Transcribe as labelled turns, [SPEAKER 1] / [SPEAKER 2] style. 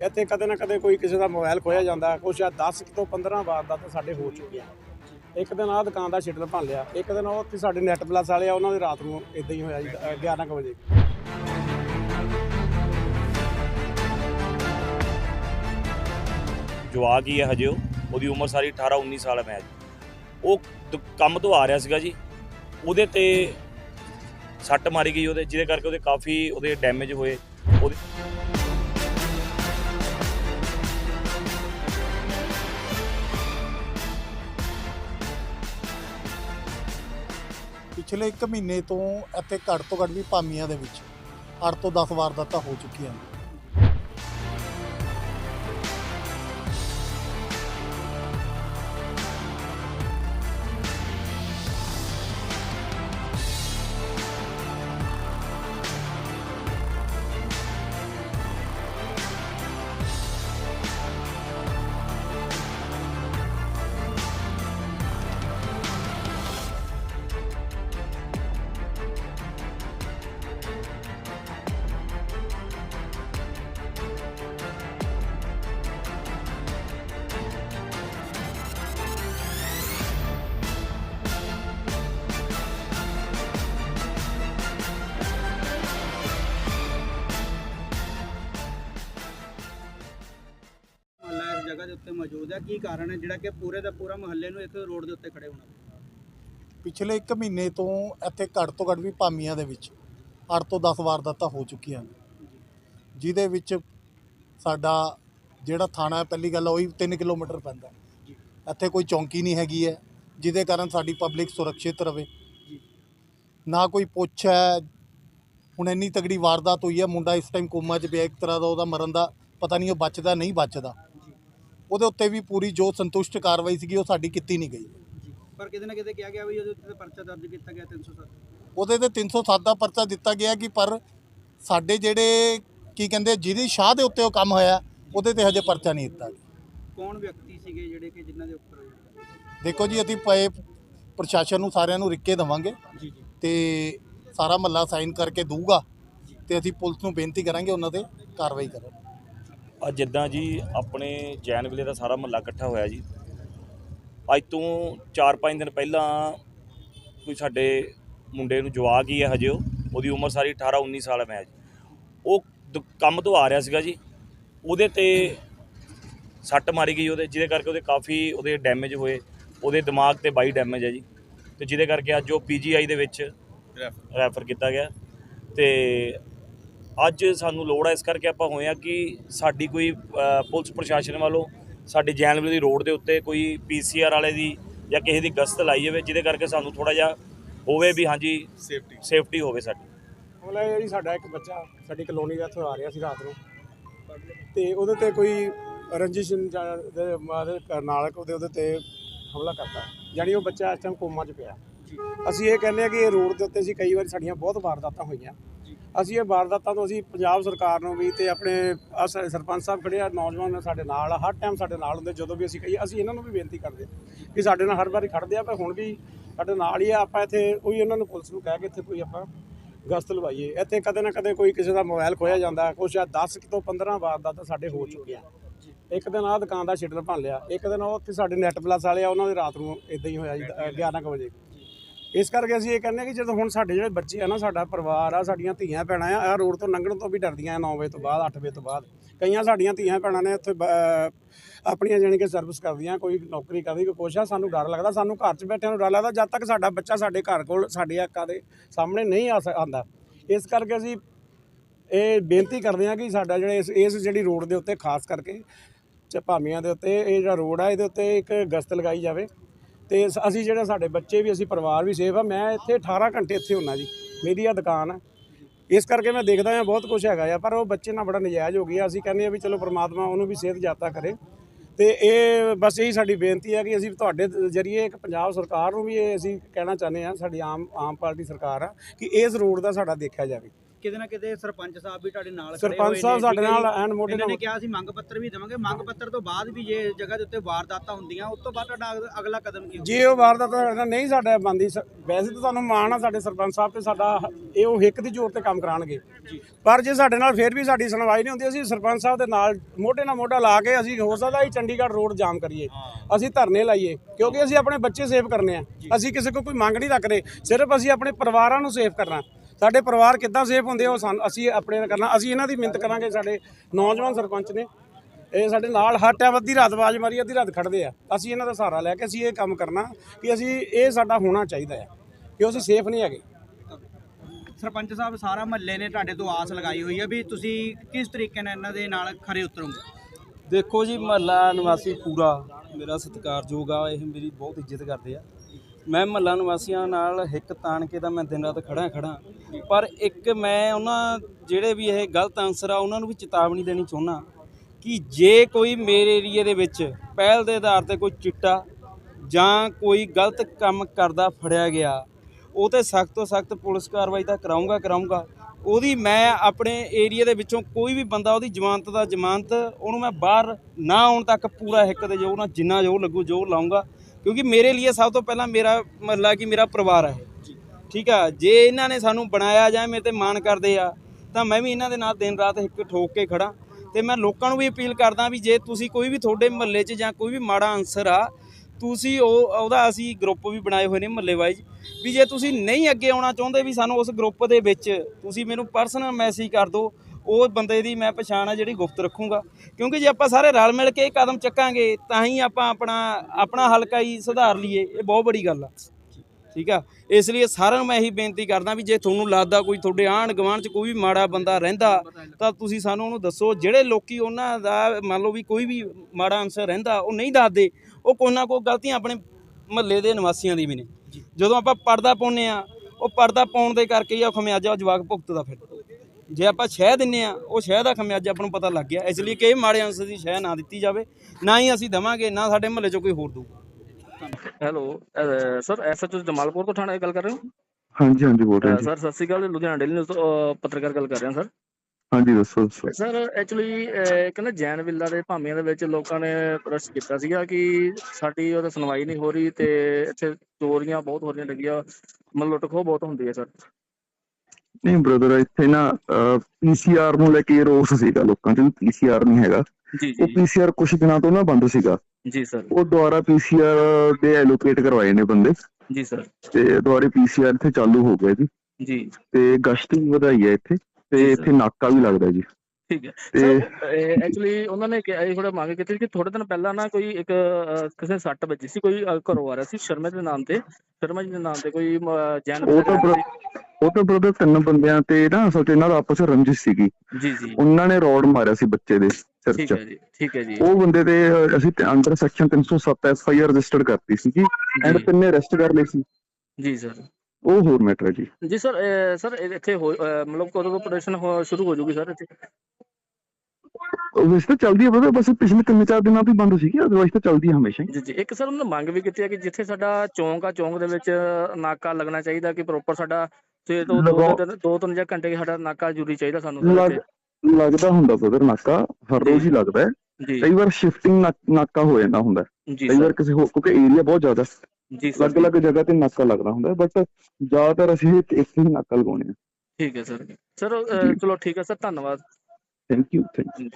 [SPEAKER 1] ਇੱਥੇ ਕਦੇ ਨਾ ਕਦੇ ਕੋਈ ਕਿਸੇ ਦਾ ਮੋਬਾਈਲ ਖੋਇਆ ਜਾਂਦਾ ਕੁਛ ਆ 10 ਤੋਂ 15 ਵਾਰ ਦਾ ਤਾਂ ਸਾਡੇ ਹੋ ਚੁੱਕਿਆ। ਇੱਕ ਦਿਨ ਆਹ ਦੁਕਾਨ ਦਾ ਸ਼ਟਰ ਭੰਨ ਲਿਆ ਇੱਕ ਦਿਨ ਉਹ ਉੱਥੇ ਸਾਡੇ ਨੈਟ ਪਲੱਸ ਵਾਲੇ ਆ ਉਹਨਾਂ ਦੇ ਰਾਤ ਨੂੰ ਇਦਾਂ ਹੀ ਹੋਇਆ ਜੀ ਅ, 11 ਕੁ ਵਜੇ।
[SPEAKER 2] ਜਵਾਕ ਹੀ ਹੈ ਹਜੇ ਉਹ ਉਹਦੀ ਉਮਰ ਸਾਰੀ 18 19 ਸਾਲ ਹੈ ਉਹ ਦ- ਕੰਮ ਤੋਂ ਆ ਰਿਹਾ ਸੀਗਾ ਜੀ ਉਹਦੇ ਤੇ ਸੱਟ ਮਾਰੀ ਗਈ ਉਹਦੇ ਜਿਹਦੇ ਕਰਕੇ ਉਹਦੇ ਕਾਫੀ ਉਹਦੇ ਡੈਮੇਜ ਹੋਏ। ਉਹਦੇ
[SPEAKER 3] ਪਿਛਲੇ 1 ਮਹੀਨੇ ਤੋਂ ਇੱਥੇ ਘੱਟ ਤੋਂ ਘੱਟ ਵੀ ਭਾਮੀਆਂ ਦੇ ਵਿੱਚ 8 ਤੋਂ 10 ਵਾਰਦਾਤਾਂ ਹੋ ਚੁੱਕੀਆਂ ਨੇ।
[SPEAKER 4] ਮੌਜੂਦ ਹੈ ਕੀ ਕਾਰਨ ਹੈ ਜਿਹੜਾ ਕਿ ਪੂਰੇ ਦਾ ਪੂਰਾ ਮਹੱਲੇ ਨੂੰ ਇੱਥੇ ਰੋਡ ਦੇ ਉੱਤੇ ਖੜੇ ਹੋਣਾ?
[SPEAKER 3] ਪਿਛਲੇ 1 ਮਹੀਨੇ ਤੋਂ ਇੱਥੇ ਘੱਟ ਤੋਂ ਘੱਟ ਵੀ ਭਾਮੀਆਂ ਦੇ ਵਿੱਚ 8 ਤੋਂ 10 ਵਾਰਦਾਤਾਂ ਹੋ ਚੁੱਕੀਆਂ ਨੇ ਜਿਹਦੇ ਵਿੱਚ ਸਾਡਾ ਜਿਹੜਾ ਥਾਣਾ ਹੈ ਪਹਿਲੀ ਗੱਲ ਉਹੀ 3 ਕਿਲੋਮੀਟਰ ਪੈਂਦਾ। ਇੱਥੇ ਕੋਈ ਚੌਂਕੀ ਨਹੀਂ ਹੈਗੀ ਹੈ ਜਿਹਦੇ ਕਾਰਨ ਸਾਡੀ ਪਬਲਿਕ ਸੁਰੱਖਿਅਤ ਰਵੇ। ਨਾ ਕੋਈ ਪੁੱਛ ਹੈ ਹੁਣ ਇੰਨੀ ਤਗੜੀ ਵਾਰਦਾਤ ਹੋਈ ਹੈ ਮੁੰਡਾ ਇਸ ਟਾਈਮ ਕੋਮਾ 'ਚ ਪਿਆ ਇੱਕ ਤਰ੍ਹਾਂ ਦਾ ਉਹਦਾ ਮਰਨ ਦਾ ਪਤਾ ਨਹੀਂ ਉਹ ਬਚਦਾ ਨਹੀਂ ਬਚਦਾ ਉਹਦੇ ਉੱਤੇ ਵੀ ਪੂਰੀ ਜੋ ਸੰਤੁਸ਼ਟ ਕਾਰਵਾਈ ਸੀਗੀ ਉਹ ਸਾਡੀ ਕੀਤੀ ਨਹੀਂ ਗਈ
[SPEAKER 4] ਪਰ ਕਿਤੇ ਨਾ ਕਿਤੇ ਕਿਹਾ ਗਿਆ ਵੀ ਉਹਦੇ ਉੱਤੇ ਤਾਂ ਪਰਚਾ ਦਰਜ ਕੀਤਾ ਗਿਆ 307
[SPEAKER 3] ਉਹਦੇ ਤੇ 307 ਦਾ ਪਰਚਾ ਦਿੱਤਾ ਗਿਆ ਕਿ ਪਰ ਸਾਡੇ ਜਿਹੜੇ ਕੀ ਕਹਿੰਦੇ ਜਿਹਦੀ ਸ਼ਾਹ ਦੇ ਉੱਤੇ ਉਹ ਕੰਮ ਹੋਇਆ ਉਹਦੇ ਤੇ ਹਜੇ ਪਰਚਾ ਨਹੀਂ ਦਿੱਤਾ ਗਿਆ।
[SPEAKER 4] ਕੌਣ ਵਿਅਕਤੀ ਸੀਗੇ ਜਿਹੜੇ ਕਿ ਜਿਨ੍ਹਾਂ ਦੇ ਉੱਪਰ?
[SPEAKER 3] ਦੇਖੋ ਜੀ ਅਸੀਂ ਪਏ ਪ੍ਰਸ਼ਾਸਨ ਨੂੰ ਸਾਰਿਆਂ ਨੂੰ ਰਿੱਕੇ ਦੇਵਾਂਗੇ
[SPEAKER 4] ਜੀ ਜੀ
[SPEAKER 3] ਤੇ ਸਾਰਾ ਮੱਲਾ ਸਾਈਨ ਕਰਕੇ ਦਊਗਾ
[SPEAKER 4] ਜੀ।
[SPEAKER 3] ਤੇ ਅਸੀਂ ਪੁਲਿਸ ਨੂੰ ਬੇਨਤੀ ਕਰਾਂਗੇ ਉਹਨਾਂ ਤੇ ਕਾਰਵਾਈ ਕਰਨ
[SPEAKER 2] ਅੱਜ ਜਿੱਦਾਂ ਜੀ ਆਪਣੇ ਜੈਨ ਵਿਲੇ ਦਾ ਸਾਰਾ ਮਹੱਲਾ ਇਕੱਠਾ ਹੋਇਆ ਜੀ। ਅੱਜ ਤੋਂ 4-5 ਦਿਨ ਪਹਿਲਾਂ ਕੋਈ ਸਾਡੇ ਮੁੰਡੇ ਨੂੰ ਜਵਾਕ ਹੀ ਹੈ ਹਜੇ ਉਹ। ਉਹਦੀ ਉਮਰ ਸਾਰੀ 18 19 ਸਾਲ ਹੈ ਮੈਚ ਉਹ ਦ- ਕੰਮ ਤੋਂ ਆ ਰਿਹਾ ਸੀਗਾ ਜੀ। ਉਹਦੇ ਤੇ ਸੱਟ ਮਾਰੀ ਗਈ ਉਹਦੇ ਜਿਹਦੇ ਕਰਕੇ ਉਹਦੇ ਕਾਫੀ ਉਹਦੇ ਡੈਮੇਜ ਹੋਏ। ਉਹਦੇ ਦਿਮਾਗ ਤੇ ਬਾਈ ਡੈਮੇਜ ਹੈ ਜੀ। ਤੇ ਜਿਹਦੇ ਕਰਕੇ ਅੱਜ ਉਹ ਪੀਜੀਆਈ ਦੇ ਵਿੱਚ ਰੈਫਰ ਕੀਤਾ ਗਿਆ। ਤੇ ਅੱਜ ਸਾਨੂੰ ਲੋੜ ਹੈ ਇਸ ਕਰਕੇ ਆਪਾਂ ਹੋਏ ਆ ਕਿ ਸਾਡੀ ਕੋਈ ਪੁਲਿਸ ਪ੍ਰਸ਼ਾਸਨ ਵੱਲੋਂ ਸਾਡੇ ਜੈਨਵਲ ਦੀ ਰੋਡ ਦੇ ਉੱਤੇ ਕੋਈ ਪੀਸੀਆਰ ਵਾਲੇ ਦੀ ਜਾਂ ਕਿਸੇ ਦੀ ਗਸ਼ਤ ਲਾਈ ਜਾਵੇ ਜਿਹਦੇ ਕਰਕੇ ਸਾਨੂੰ ਥੋੜਾ ਜਿਹਾ ਹੋਵੇ ਵੀ ਹਾਂਜੀ ਸੇਫਟੀ ਸੇਫਟੀ ਹੋਵੇ ਸਾਡੀ।
[SPEAKER 1] ਮਤਲਬ ਇਹ ਜੀ ਸਾਡਾ ਇੱਕ ਬੱਚਾ ਸਾਡੀ ਕਲੋਨੀ ਦਾ ਇੱਥੋਂ ਆ ਰਿਹਾ ਸੀ ਰਾਤ ਨੂੰ। ਤੇ ਉਹਦੇ ਤੇ ਕੋਈ ਰੰਜਿਸ਼ ਦੇ ਮਾਰੇ ਨਾਲ ਉਹਦੇ ਉਹਦੇ ਤੇ ਹਮਲਾ ਕਰਤਾ। ਜਾਣੀ ਉਹ ਬੱਚਾ ਇਸ ਟਾਈਮ ਕੋਮਾ 'ਚ ਪਿਆ। ਅਸੀਂ ਇਹ ਕਹਿੰਦੇ ਆ ਕਿ ਇਹ ਰੋਡ ਦੇ ਉੱਤੇ ਅਸੀਂ ਕਈ ਵਾਰੀ ਸਾਡੀਆਂ ਬਹੁਤ ਵਾਰਦਾਤਾਂ ਹੋਈਆਂ। ਅਸੀਂ ਇਹ ਵਾਰਦਾਤਾਂ ਤੋਂ ਅਸੀਂ ਪੰਜਾਬ ਸਰਕਾਰ ਨੂੰ ਵੀ ਤੇ ਆਪਣੇ ਸਰਪੰਚ ਸਾਹਿਬ ਖੜੇ ਆ ਨੌਜਵਾਨ ਸਾਡੇ ਨਾਲ ਹਰ ਟਾਈਮ ਸਾਡੇ ਨਾਲ ਹੁੰਦੇ ਜਦੋਂ ਵੀ ਅਸੀਂ ਕਹੀਏ ਅਸੀਂ ਇਹਨਾਂ ਨੂੰ ਵੀ ਬੇਨਤੀ ਕਰਦੇ ਹਾਂ ਕਿ ਸਾਡੇ ਨਾਲ ਹਰ ਵਾਰੀ ਖੜਦੇ ਆ ਪਰ ਹੁਣ ਵੀ ਸਾਡੇ ਨਾਲ ਹੀ ਆ ਆਪਾਂ ਇੱਥੇ ਉਹੀ ਇਹਨਾਂ ਨੂੰ ਪੁਲਿਸ ਨੂੰ ਕਹਿ ਕੇ ਇੱਥੇ ਕੋਈ ਆਪਾਂ ਗਸ਼ਤ ਲਵਾਈਏ। ਇੱਥੇ ਕਦੇ ਨਾ ਕਦੇ ਕੋਈ ਕਿਸੇ ਦਾ ਮੋਬਾਈਲ ਖੋਇਆ ਜਾਂਦਾ ਕੁਛ ਆ 10 ਤੋਂ 15 ਵਾਰਦਾਤਾਂ ਸਾਡੇ ਹੋ ਚੁੱਕੀਆਂ। ਇੱਕ ਦਿਨ ਆਹ ਦੁਕਾਨ ਦਾ ਸ਼ਟਰ ਭੰਨ ਲਿਆ ਇੱਕ ਦਿਨ ਉਹ ਉੱਥੇ ਸਾਡੇ ਨੈਟ ਪਲੱਸ ਵਾਲੇ ਆ ਉਹਨਾਂ ਦੇ ਰਾਤ ਨੂੰ ਇਦਾਂ ਹੀ ਹੋਇਆ ਜੀ ਅ, 11 ਕੁ ਵਜੇ। ਇਸ ਕਰਕੇ ਅਸੀਂ ਇਹ ਕਹਿੰਦੇ ਹਾਂ ਕਿ ਜਦੋਂ ਹੁਣ ਸਾਡੇ ਜਿਹੜੇ ਬੱਚੇ ਆ ਨਾ, ਸਾਡਾ ਪਰਿਵਾਰ ਆ, ਸਾਡੀਆਂ ਧੀਆਂ ਭੈਣਾਂ ਆ, ਆਹ ਰੋਡ ਤੋਂ ਲੰਘਣ ਤੋਂ ਵੀ ਡਰਦੀਆਂ ਆ 9 ਵਜੇ ਤੋਂ ਬਾਅਦ 8 ਵਜੇ ਤੋਂ ਬਾਅਦ। ਕਈਆਂ ਸਾਡੀਆਂ ਧੀਆਂ ਭੈਣਾਂ ਨੇ ਇੱਥੇ ਬ- ਆਪਣੀਆਂ ਜਾਣੀ ਕਿ ਸਰਵਿਸ ਕਰਦੀਆਂ, ਕੋਈ ਨੌਕਰੀ ਕਰਦੀ, ਕੋਈ ਕੁਛ ਆ, ਸਾਨੂੰ ਡਰ ਲੱਗਦਾ, ਸਾਨੂੰ ਘਰ 'ਚ ਬੈਠਿਆਂ ਨੂੰ ਡਰ ਲੱਗਦਾ, ਜਦ ਤੱਕ ਸਾਡਾ ਬੱਚਾ ਸਾਡੇ ਘਰ ਕੋਲ, ਸਾਡੇ ਅੱਖਾਂ ਦੇ ਸਾਹਮਣੇ ਨਹੀਂ ਆ ਆਂਦਾ ਇਸ ਕਰਕੇ ਅਸੀਂ ਇਹ ਬੇਨਤੀ ਕਰਦੇ ਹਾਂ ਕਿ ਸਾਡਾ ਜਿਹੜਾ ਇਸ ਇਸ ਜਿਹੜੀ ਰੋਡ ਦੇ ਉੱਤੇ, ਖਾਸ ਕਰਕੇ, ਚ, ਭਾਮੀਆਂ ਦੇ ਉੱਤੇ, ਇਹ ਜਿਹੜਾ ਰੋਡ ਆ, ਇਹਦੇ ਉੱਤੇ ਇੱਕ ਗਸ਼ਤ ਲਗਾਈ ਜਾਵੇ। ਤੇ ਅਸੀਂ ਜਿਹੜੇ ਸਾਡੇ ਬੱਚੇ ਵੀ, ਅਸੀਂ ਪਰਿਵਾਰ ਵੀ ਸੇਫ ਆ। ਮੈਂ ਇੱਥੇ 18 ਘੰਟੇ ਇੱਥੇ ਹੁੰਨਾ ਜੀ। ਮੇਰੀ ਆ ਦੁਕਾਨ ਆ। ਇਸ ਕਰਕੇ ਮੈਂ ਦੇਖਦਾ ਹਾਂ, ਬਹੁਤ ਕੁਝ ਹੈਗਾ ਆ, ਪਰ ਉਹ ਬੱਚੇ ਨਾਲ ਬੜਾ ਨਜਾਇਜ਼ ਹੋ ਗਿਆ ਅਸੀਂ ਕਹਿੰਦੇ ਆ ਵੀ ਚਲੋ ਪ੍ਰਮਾਤਮਾ ਉਹਨੂੰ ਵੀ ਸਿਹਤ ਜਾਤਾ ਕਰੇ। ਤੇ ਇਹ ਬਸ ਇਹੀ ਸਾਡੀ ਬੇਨਤੀ ਹੈ ਕਿ ਅਸੀਂ ਤੁਹਾਡੇ ਜਰੀਏ ਇੱਕ ਪੰਜਾਬ ਸਰਕਾਰ ਨੂੰ ਵੀ ਇਹ ਅਸੀਂ ਕਹਿਣਾ ਚਾਹੁੰਦੇ ਆ ਸਾਡੀ ਆਮ ਆਮ ਪਾਰਟੀ ਸਰਕਾਰ ਆ, ਕਿ ਇਸ ਰੋਡ ਦਾ ਸਾਡਾ ਦੇਖਿਆ ਜਾਵੇ।
[SPEAKER 4] ਕਿਤੇ ਨਾ ਕਿਤੇ ਸਰਪੰਚ ਸਾਹਿਬ ਵੀ ਤੁਹਾਡੇ ਨਾਲ
[SPEAKER 1] ਸਰਪੰਚ ਸਾਹਿਬ ਸਾਡੇ ਨਾਲ? ਐਨ ਮੋਢੇ
[SPEAKER 4] ਨੇ ਕਿਹਾ ਸੀ ਮੰਗ ਪੱਤਰ ਵੀ ਦੇਵਾਂਗੇ। ਮੰਗ ਪੱਤਰ ਤੋਂ ਬਾਅਦ ਵੀ ਜੇ ਜਗ੍ਹਾ ਦੇ ਉੱਤੇ ਵਾਰਦਾਤਾਂ ਹੁੰਦੀਆਂ ਉਸ ਤੋਂ ਬਾਅਦ ਤੁਹਾਡਾ ਅਗ- ਅਗਲਾ ਕਦਮ ਕੀ ਹੋਊਗਾ?
[SPEAKER 1] ਜੇ ਉਹ ਵਾਰਦਾਤ ਨਹੀਂ ਸਾਡਾ ਬੰਦੀ ਵੈਸੇ ਤਾਂ ਤੁਹਾਨੂੰ ਮਾਣ ਆ ਸਾਡੇ ਸਰਪੰਚ ਸਾਹਿਬ ਤੇ ਸਾਡਾ ਇਹ ਉਹ ਹਿੱਕ ਦੀ ਜ਼ੋਰ ਤੇ ਕੰਮ ਕਰਾਉਣਗੇ। ਪਰ ਜੇ ਸਾਡੇ ਨਾਲ ਫੇਰ ਵੀ ਸਾਡੀ ਸੁਣਵਾਈ ਨਹੀਂ ਹੁੰਦੀ ਅਸੀਂ ਸਰਪੰਚ ਸਾਹਿਬ ਦੇ ਨਾਲ ਮੋਢੇ ਨਾਲ ਮੋਢਾ ਲਾ ਕੇ ਅਸੀਂ ਹੋ ਸਕਦਾ ਹੀ ਚੰਡੀਗੜ੍ਹ ਰੋਡ ਜਾਮ ਕਰੀਏ। ਅਸੀਂ ਧਰਨੇ ਲਾਈਏ ਕਿਉਂਕਿ ਅਸੀਂ ਆਪਣੇ ਬੱਚੇ ਸੇਵ ਕਰਨੇ ਆ। ਅਸੀਂ ਕਿਸੇ ਕੋਲ ਕੋਈ ਮੰਗ ਨਹੀਂ ਰੱਖਦੇ ਸਿਰਫ ਅਸੀਂ ਆਪਣੇ ਪਰਿਵਾਰਾਂ ਨੂੰ ਸੇਵ ਕਰਨਾ। ਸਾਡੇ ਪਰਿਵਾਰ ਕਿੱਦਾਂ ਸੇਫ ਹੁੰਦੇ ਆ, ਉਹ ਸਾਨੂੰ ਅਸੀਂ ਆਪਣੇ ਨਾਲ ਕਰਨਾ ਅਸੀਂ ਇਹਨਾਂ ਦੀ ਮਿਹਨਤ ਕਰਾਂਗੇ ਸਾਡੇ ਨੌਜਵਾਨ ਸਰਪੰਚ ਨੇ। ਇਹ ਸਾਡੇ ਨਾਲ ਹਰ ਟਾਈਮ ਅੱਧੀ ਰਾਤ ਆਵਾਜ਼ ਮਾਰੀ ਅੱਧੀ ਰਾਤ ਖੜਦੇ ਆ। ਅਸੀਂ ਇਹਨਾਂ ਦਾ ਸਹਾਰਾ ਲੈ ਕੇ ਅਸੀਂ ਇਹ ਕੰਮ ਕਰਨਾ ਕਿ ਅਸੀਂ ਇਹ ਸਾਡਾ ਹੋਣਾ ਚਾਹੀਦਾ ਹੈ ਕਿ ਅਸੀਂ ਸੇਫ ਨਹੀਂ ਹੈਗੇ।
[SPEAKER 4] ਸਰਪੰਚ ਸਾਹਿਬ ਸਾਰਾ ਮਹੱਲੇ ਨੇ ਤੁਹਾਡੇ ਤੋਂ ਆਸ ਲਗਾਈ ਹੋਈ ਹੈ ਵੀ ਤੁਸੀਂ ਕਿਸ ਤਰੀਕੇ ਨਾਲ ਇਹਨਾਂ ਦੇ ਨਾਲ ਖਰੇ ਉਤਰੋਗੇ?
[SPEAKER 5] ਦੇਖੋ ਜੀ ਮਹੱਲਾ ਨਿਵਾਸੀ ਪੂਰਾ ਮੇਰਾ ਸਤਿਕਾਰਯੋਗ ਆ ਇਹ ਮੇਰੀ ਬਹੁਤ ਇੱਜ਼ਤ ਕਰਦੇ ਆ। ਮੈਂ ਮਹੱਲਾ ਨਿਵਾਸੀਆਂ ਨਾਲ ਹਿੱਕ ਤਾਣ ਕੇ ਤਾਂ ਮੈਂ ਦਿਨ ਰਾਤ ਖੜਾ ਖੜਾ ਪਰ ਇੱਕ ਮੈਂ ਉਹਨਾਂ ਜਿਹੜੇ ਵੀ ਇਹ ਗਲਤ ਆਨਸਰ ਆ, ਉਹਨਾਂ ਨੂੰ ਵੀ ਚੇਤਾਵਨੀ ਦੇਣੀ ਚਾਹੁੰਦਾ ਕਿ ਜੇ ਕੋਈ ਮੇਰੇ ਏਰੀਏ ਦੇ ਵਿੱਚ ਪਹਿਲ ਦੇ ਆਧਾਰ ਤੇ ਕੋਈ ਚਿੱਟਾ ਜਾਂ ਕੋਈ ਗਲਤ ਕੰਮ ਕਰਦਾ ਫੜਿਆ ਗਿਆ, ਉਹ ਤੇ ਸਖਤ ਤੋਂ ਸਖਤ ਪੁਲਿਸ ਕਾਰਵਾਈ ਤਾਂ ਕਰਾਊਂਗਾ ਕਰਾਊਂਗਾ। ਉਹਦੀ ਮੈਂ ਆਪਣੇ ਏਰੀਆ ਦੇ ਵਿੱਚੋਂ ਕੋਈ ਵੀ ਬੰਦਾ, ਉਹਦੀ ਜ਼ਮਾਨਤ ਦਾ ਜ਼ਮਾਨਤ, ਉਹਨੂੰ ਮੈਂ ਬਾਹਰ ਨਾ ਆਉਣ ਤੱਕ ਪੂਰਾ ਹਿੱਕ ਦੇ ਜੋ ਨਾ ਜਿੰਨਾ ਜੋ ਲੱਗੂ, ਜੋ ਲਾਉਂਗਾ ਕਿਉਂਕਿ ਮੇਰੇ ਲਈ ਸਭ ਤੋਂ ਪਹਿਲਾਂ ਮੇਰਾ ਮਤਲਬ ਕਿ ਮੇਰਾ ਪਰਿਵਾਰ ਹੈ। ਠੀਕ ਆ, ਜੇ ਇਹਨਾਂ ਨੇ ਸਾਨੂੰ ਬਣਾਇਆ ਜਾਂ ਮੇਰੇ ਤੇ ਮਾਣ ਕਰਦੇ ਆ, ਤਾਂ ਮੈਂ ਵੀ ਇਹਨਾਂ ਦੇ ਨਾਲ ਦਿਨ ਰਾਤ ਇੱਕ ਠੋਕ ਕੇ ਖੜਾ। ਤੇ ਮੈਂ ਲੋਕਾਂ ਨੂੰ ਵੀ ਅਪੀਲ ਕਰਦਾ ਵੀ ਜੇ ਤੁਸੀਂ ਕੋਈ ਵੀ ਤੁਹਾਡੇ ਮਹੱਲੇ 'ਚ ਜਾਂ ਕੋਈ ਵੀ ਮਾੜਾ ਅਨਸਰ ਆ, ਤੁਸੀਂ ਉਹ, ਉਹਦਾ ਅਸੀਂ ਗਰੁੱਪ ਵੀ ਬਣਾਏ ਹੋਏ ਨੇ ਮਹੱਲੇ ਵਾਈਜ਼, ਵੀ ਜੇ ਤੁਸੀਂ ਨਹੀਂ ਅੱਗੇ ਆਉਣਾ ਚਾਹੁੰਦੇ ਵੀ ਸਾਨੂੰ ਉਸ ਗਰੁੱਪ ਦੇ ਵਿੱਚ ਤੁਸੀਂ ਮੈਨੂੰ ਪਰਸਨਲ ਮੈਸੇਜ ਕਰ ਦਿਓ, ਉਹ ਬੰਦੇ ਦੀ ਮੈਂ ਪਛਾਣ ਆ ਜਿਹੜੀ ਗੁਪਤ ਰੱਖੂੰਗਾ। ਕਿਉਂਕਿ ਜੇ ਆਪਾਂ ਸਾਰੇ ਰਲ ਮਿਲ ਕੇ ਇਹ ਕਦਮ ਚੱਕਾਂਗੇ, ਤਾਂ ਹੀ ਆਪਾਂ ਆਪਣਾ ਆਪਣਾ ਹਲਕਾ ਹੀ ਸੁਧਾਰ ਲਈਏ, ਇਹ ਬਹੁਤ ਬੜੀ ਗੱਲ ਆ। ਠੀਕ ਆ? ਇਸ ਲਈ ਸਾਰਿਆਂ ਨੂੰ ਮੈਂ ਇਹੀ ਬੇਨਤੀ ਕਰਦਾ ਵੀ ਜੇ ਤੁਹਾਨੂੰ ਲੱਗਦਾ ਕੋਈ ਤੁਹਾਡੇ ਆਂਢ ਗੁਆਂਢ 'ਚ ਕੋਈ ਵੀ ਮਾੜਾ ਬੰਦਾ ਰਹਿੰਦਾ ਤਾਂ ਤੁਸੀਂ ਸਾਨੂੰ ਉਹਨੂੰ ਦੱਸੋ। ਜਿਹੜੇ ਲੋਕੀ ਉਹਨਾਂ ਦਾ ਮੰਨ ਲਓ ਵੀ ਕੋਈ ਵੀ ਮਾੜਾ ਅਨਸਰ ਰਹਿੰਦਾ ਉਹ ਨਹੀਂ ਦੱਸਦੇ। ਉਹ ਕੋਈ ਨਾ ਕੋਈ ਗਲਤੀਆਂ ਆਪਣੇ ਮਹੱਲੇ ਦੇ ਨਿਵਾਸੀਆਂ ਦੀ ਵੀ ਨੇ। ਜਦੋਂ ਆਪਾਂ ਪਰਦਾ ਪਾਉਂਦੇ ਆ ਉਹ ਪਰਦਾ ਪਾਉਣ ਦੇ ਕਰਕੇ ਹੀ ਉਹ ਖਮਿਆਜਾ ਜਵਾਕ ਭੁਗਤਦਾ ਫਿਰ। ਜੇ ਆਪਾਂ ਸ਼ਹਿ ਦਿੰਨੇ ਆ ਉਹ ਸ਼ਹਿ ਦਾ ਖਮਿਆਜਾ ਆਪਾਂ ਨੂੰ ਪਤਾ ਲੱਗ ਗਿਆ। ਇਸ ਲਈ ਕਿ ਇਹ ਮਾੜੇ ਅਨਸਰ ਦੀ ਸ਼ਹਿ ਨਾ ਦਿੱਤੀ ਜਾਵੇ ਨਾ ਹੀ ਅਸੀਂ ਦਵਾਂਗੇ ਨਾ ਸਾਡੇ ਮਹੱਲੇ 'ਚੋਂ ਕੋਈ ਹੋਰ ਦਊ
[SPEAKER 6] ਹੈਲੋ ਸਰ ਐਸਐਚਓ ਜਮਾਲਪੁਰ ਤੋਂ ਥਾਣੇ ਗੱਲ ਕਰ ਰਹੇ ਹੋ?
[SPEAKER 7] ਹਾਂਜੀ ਹਾਂਜੀ ਬੋਲ ਰਹੇ
[SPEAKER 6] ਸਰ ਸਤਿ ਸ਼੍ਰੀ ਅਕਾਲ ਲੁਧਿਆਣਾ ਡੇਲੀ ਨਿਊਜ਼ ਤੋਂ ਪੱਤਰਕਾਰ ਗੱਲ ਕਰ ਰਹੇ ਹਾਂ ਸਰ।
[SPEAKER 7] ਹਾਂਜੀ ਦੱਸੋ ਦੱਸੋ।
[SPEAKER 6] ਸਰ ਐਕਚੁਅਲੀ ਕਹਿੰਦੇ ਜੈਨ ਵਿਲਾ ਦੇ ਭਾਮੀਆਂ ਦੇ ਵਿੱਚ ਲੋਕਾਂ ਨੇ ਪ੍ਰੈਸ ਕੀਤਾ ਸੀਗਾ ਕਿ ਸਾਡੀ ਉਹਦਾ ਸੁਣਵਾਈ ਨਹੀਂ ਹੋ ਰਹੀ ਤੇ ਇੱਥੇ ਚੋਰੀਆਂ ਬਹੁਤ ਹੋ ਰਹੀਆਂ ਲੱਗੀਆਂ ਮਤਲਬ ਲੁੱਟ ਖੋਹ ਬਹੁਤ ਹੁੰਦੀ ਹੈ ਸਰ।
[SPEAKER 7] ਨਹੀਂ ਬ੍ਰਦਰ ਇੱਥੇ ਨਾ ਪੀਸੀਆਰ ਨੂੰ ਲੈ ਕੇ ਰੋਸ ਸੀਗਾ ਲੋਕਾਂ ਚ ਪੀਸੀਆਰ ਨਹੀਂ ਹੈਗਾ। ਉਹ ਪੀਸੀਆਰ ਕੁਝ ਦਿਨਾਂ ਤੋਂ ਨਾ ਬੰਦ ਸੀਗਾ।
[SPEAKER 6] ਜੀ ਸਰ।
[SPEAKER 7] ਉਹ ਦੁਆਰਾ ਪੀਸੀਆਰ ਦੇ ਐਲੋਕੇਟ ਕਰਵਾਏ ਨੇ ਬੰਦੇ।
[SPEAKER 6] ਜੀ ਸਰ।
[SPEAKER 7] ਤੇ ਦੁਆਰੇ ਪੀਸੀਆਰ ਇੱਥੇ ਚਾਲੂ ਹੋ ਗਿਆ ਜੀ।
[SPEAKER 6] ਜੀ।
[SPEAKER 7] ਤੇ ਗਸ਼ਤ ਵੀ ਵਧਾਈ ਹੈ ਇੱਥੇ। ਤੇ। ਇੱਥੇ ਨਾਕਾ ਵੀ ਲੱਗਦਾ ਜੀ।
[SPEAKER 6] ਠੀਕ ਹੈ।
[SPEAKER 7] ਤੇ
[SPEAKER 6] ਸਰ ਐਕਚੁਅਲੀ ਉਹਨਾਂ ਨੇ ਕਿਹਾ ਇਹ ਥੋੜਾ ਮੰਗ ਕੀਤੀ ਕਿ ਥੋੜੇ ਦਿਨ ਪਹਿਲਾਂ ਨਾ ਕੋਈ ਇੱਕ ਕਿਸੇ ਸੱਟ ਵੱਜੀ ਸੀ ਕੋਈ ਘਰੋਂ ਆ ਰਿਹਾ ਸੀ ਸ਼ਰਮਾ ਦੇ ਨਾਮ ਤੇ। ਸ਼ਰਮਾ ਜੀ ਦੇ ਨਾਮ ਤੇ ਕੋਈ ਜੈਨ
[SPEAKER 7] ਉਹ ਤਾਂ ਉਹ ਤਾਂ ਬ੍ਰਦਰ ਤਿੰਨ ਬੰਦਿਆਂ ਤੇ ਨਾ ਅਸਲ ਇਹਨਾਂ ਦਾ ਆਪਸ ਵਿੱਚ ਰੰਜਿਸ਼ ਸੀਗੀ।
[SPEAKER 6] ਜੀ ਜੀ।
[SPEAKER 7] ਉਹਨਾਂ ਨੇ ਰੋਡ ਮਾਰਿਆ ਸੀ ਬੱਚੇ ਦੇ। ਸਿਰ
[SPEAKER 6] ਠੀਕ
[SPEAKER 7] 'ਚ।
[SPEAKER 6] ਹੈ ਜੀ ਠੀਕ ਹੈ ਜੀ।
[SPEAKER 7] ਉਹ ਬੰਦੇ ਤੇ ਅਸੀਂ under section 307 F I R register ਕਰਤੀ ਸੀਗੀ ਐਂਡ
[SPEAKER 6] ਜੀ
[SPEAKER 7] ਤਿੰਨੇ ਅਰੈਸਟ ਕਰ ਲਏ ਸੀ।
[SPEAKER 6] ਜੀ ਸਰ
[SPEAKER 7] ਉਹ ਹੋਰ ਮੈਟਰ ਹੈ ਜੀ।
[SPEAKER 6] ਜੀ ਸਰ ਸਰ ਇੱਥੇ ਹੋ ਅਹ, ਮਤਲਬ ਕਦੋਂ ਤੋਂ ਪ੍ਰੋਡਕਸ਼ਨ ਸ਼ੁਰੂ ਹੋ ਜੂਗੀ ਸਰ ਇੱਥੇ?
[SPEAKER 7] ਉਹ ਵੈਸੇ ਤਾਂ ਚੱਲਦੀ ਹੈ ਬਸ ਪਿਛਲੇ ਤਿੰਨ ਚਾਰ ਦਿਨਾਂ ਤੋਂ ਹੀ ਬੰਦ ਸੀਗੀ ਅਦਰਵਾਈਜ਼ ਤਾਂ ਚੱਲਦੀ ਹੈ ਹਮੇਸ਼ਾ ਹੀ।
[SPEAKER 6] ਜੀ ਜੀ। ਇੱਕ ਸਰ ਉਹਨਾਂ ਨੇ ਮੰਗ ਵੀ ਕੀਤੀ ਹੈ ਕਿ ਜਿੱਥੇ ਸਾਡਾ ਚੌਂਕ ਆ ਚੌਂਕ ਦੇ ਵਿੱਚ ਨਾਕਾ ਲੱਗਣਾ ਚਾਹੀਦਾ ਕਿ ਪ੍ਰੋਪਰ ਸਾਡਾ ਸਵੇਰ ਤੋਂ ਦੋ
[SPEAKER 7] ਲਗਾਓ-
[SPEAKER 6] ਤਿੰਨ ਦੋ ਤਿੰਨ ਜਾਂ ਘੰਟੇ ਸਾਡਾ ਨਾਕਾ ਜ਼ਰੂਰੀ ਚਾਹੀਦਾ ਸਾਨੂੰ ਸਰ
[SPEAKER 7] ਲੱਗ
[SPEAKER 6] ਇੱਥੇ।
[SPEAKER 7] ਲੱਗਦਾ ਹੁੰਦਾ ਬਰਦਰ ਨਾਕਾ ਹਰ ਰੋਜ਼ ਹੀ ਲੱਗਦਾ ਹੈ।
[SPEAKER 6] ਜੀ।
[SPEAKER 7] ਕਈ ਵਾਰ ਸ਼ਿਫਟਿੰਗ ਨਾਕਾ ਹੋ ਜਾਂਦਾ ਹੁੰਦਾ ਹੈ।
[SPEAKER 6] ਜੀ
[SPEAKER 7] ਕਈ ਵਾਰ
[SPEAKER 6] ਸਰ।
[SPEAKER 7] ਕਿਸੇ ਹੋਰ ਕਿਉਂਕਿ ਏਰੀਆ ਬਹੁਤ ਜ਼ਿਆਦਾ ਹੈ।
[SPEAKER 6] ਜੀ ਸਰ।
[SPEAKER 7] ਅਲੱਗ-ਅਲੱਗ ਜਗ੍ਹਾ ਤੇ ਨਾਕਾ ਲੱਗਦਾ ਹੁੰਦਾ ਬਟ ਜ਼ਿਆਦਾਤਰ ਅਸੀਂ ਇੱਥੇ ਹੀ ਨਾਕਾ ਲਗਾਉਣੇ ਆ
[SPEAKER 6] ਠੀਕ ਹੈ ਸਰ। ਸਰ ਅਹ, ਚਲੋ ਠੀਕ ਹੈ ਸਰ। ਧੰਨਵਾਦ।
[SPEAKER 7] ਥੈਂਕ ਯੂ ਥੈਂਕ
[SPEAKER 6] ਜੀ।